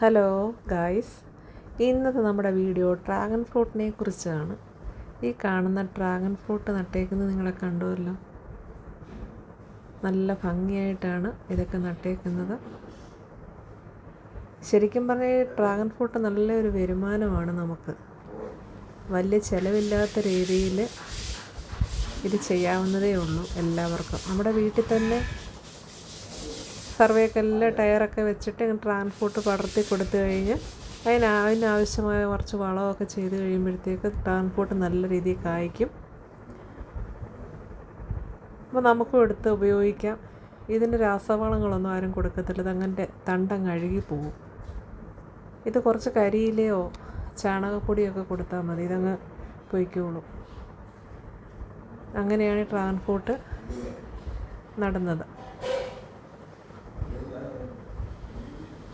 Hello guys ഇന്നത്തെ നമ്മുടെ video dragon ഫ്രൂട്ടിനെ കുറിച്ചാണ്. ഈ കാണുന്ന ഡ്രാഗൺ ഫ്രൂട്ട് നട്ടേക്കുന്നത് നിങ്ങളെ കണ്ടുവല്ലോ. നല്ല ഭംഗിയായിട്ടാണ് ഇതൊക്കെ നട്ടേക്കുന്നത്. ശരിക്കും പറഞ്ഞാൽ ഡ്രാഗൺ ഫ്രൂട്ട് നല്ലൊരു വരുമാനമാണ് നമുക്ക്. വലിയ ചിലവില്ലാത്ത രീതിയിൽ ഇത് ചെയ്യാവുന്നതേ ഉള്ളൂ എല്ലാവർക്കും. നമ്മുടെ വീട്ടിൽ തന്നെ സർവേക്കല്ലിൽ ടയറൊക്കെ വെച്ചിട്ട് ട്രാൻസ്പോർട്ട് പടർത്തി കൊടുത്തു കഴിഞ്ഞ് അതിന് അതിനാവശ്യമായ കുറച്ച് വളമൊക്കെ ചെയ്ത് കഴിയുമ്പോഴത്തേക്ക് ട്രാൻസ്പോർട്ട് നല്ല രീതിയിൽ കായ്ക്കും. അപ്പോൾ നമുക്കും എടുത്ത് ഉപയോഗിക്കാം. ഇതിന് രാസവളങ്ങളൊന്നും ആരും കൊടുക്കത്തില്ല. ഇതങ്ങനെ തണ്ടങ്ങ് അഴുകി പോവും. ഇത് കുറച്ച് കരിയിലയോ ചാണകപ്പൊടിയൊക്കെ കൊടുത്താൽ മതി. ഇതങ്ങ് പൊയ്ക്കോളും. അങ്ങനെയാണ് ട്രാൻസ്പോർട്ട് നടുന്നത്.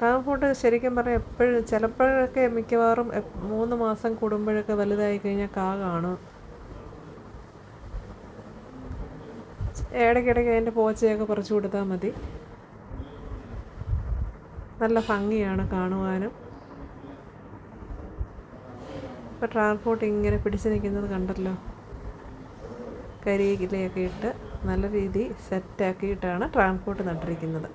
ട്രാൻസ്പോർട്ട് ശരിക്കും പറഞ്ഞാൽ എപ്പോഴും ചിലപ്പോഴൊക്കെ മിക്കവാറും മൂന്ന് മാസം കൂടുമ്പോഴൊക്കെ വലുതായി കഴിഞ്ഞാൽ കാ കാണും. ഇടയ്ക്കിടയ്ക്ക് അതിന്റെ പോച്ചയൊക്കെ പറിച്ചു കൊടുത്താൽ മതി. നല്ല ഭംഗിയാണ് കാണുവാനും. ഇപ്പോൾ ട്രാൻസ്പോർട്ട് ഇങ്ങനെ പിടിച്ചു നിൽക്കുന്നത് കണ്ടല്ലോ. കരിയിലയൊക്കെ ഇട്ട് നല്ല രീതിയിൽ സെറ്റാക്കിയിട്ടാണ് ട്രാൻസ്പോർട്ട് നട്ടിരിക്കുന്നത്.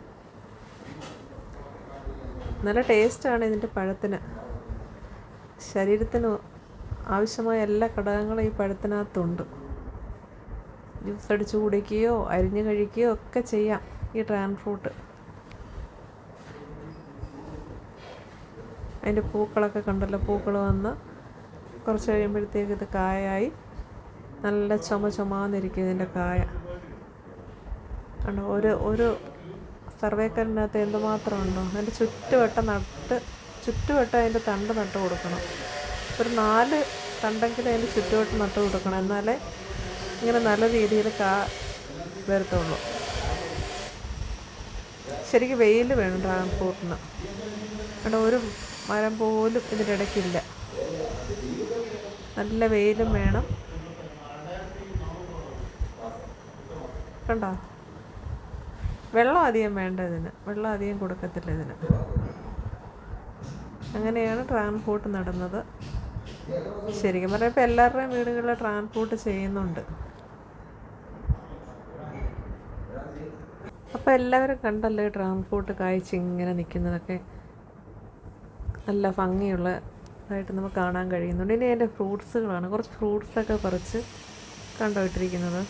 നല്ല ടേസ്റ്റാണ് ഇതിന്റെ പഴത്തിന്. ശരീരത്തിന് ആവശ്യമായ എല്ലാ ഘടകങ്ങളും ഈ പഴത്തിനകത്തുണ്ട്. ജ്യൂസ് അടിച്ച് കുടിക്കുകയോ അരിഞ്ഞ് കഴിക്കുകയോ ഒക്കെ ചെയ്യാം ഈ ഡ്രാഗൺ ഫ്രൂട്ട്. അതിന്റെ പൂക്കളൊക്കെ കണ്ടല്ലോ പൂക്കൾ വന്ന് കുറച്ച് കഴിയുമ്പോഴത്തേക്ക് ഇത് കായായി. നല്ല ചുമ ചുമാന്നിരിക്കും ഇതിന്റെ കായ. കണ്ടോ ഒരു ഒരു സർവേക്കലിനകത്ത് എന്തുമാത്രം ഉണ്ടോ അതിന്റെ ചുറ്റുവട്ടം നട്ട് ചുറ്റുവട്ടം അതിന്റെ തണ്ട് നട്ട് കൊടുക്കണം. ഒരു നാല് തണ്ടെങ്കിലും അതിന്റെ ചുറ്റുവട്ടം നട്ട് കൊടുക്കണം. എന്നാലേ ഇങ്ങനെ നല്ല രീതിയിൽ കാ വരത്തുള്ളൂ. ശരിക്കും വെയിൽ വേണം ഡ്രാഗൺ ഫ്രൂട്ടിന് അവിടെ ഒരു മരം പോലും ഇതിന്റെ ഇടയ്ക്കില്ല. നല്ല വെയിലും വേണം. കണ്ടോ? വെള്ളം അധികം വേണ്ട ഇതിന്. വെള്ളം അധികം കൊടുക്കത്തില്ല ഇതിന്. അങ്ങനെയാണ് ട്രാൻസ്പോർട്ട് നടന്നത്. ശരിക്കും പറഞ്ഞാൽ ഇപ്പോൾ എല്ലാവരുടെയും വീടുകളിൽ ട്രാൻസ്പോർട്ട് ചെയ്യുന്നുണ്ട്. അപ്പോൾ എല്ലാവരും കണ്ടല്ലേ ട്രാൻസ്പോർട്ട് കാഴ്ച ഇങ്ങനെ നിൽക്കുന്നതൊക്കെ നല്ല ഭംഗിയുള്ള ഇതായിട്ട് നമുക്ക് കാണാൻ കഴിയുന്നുണ്ട്. ഇനി എന്റെ ഫ്രൂട്ട്സുകളാണ്. കുറച്ച് ഫ്രൂട്ട്സൊക്കെ പറിച്ച് കണ്ടോ ഇട്ടിരിക്കുന്നത്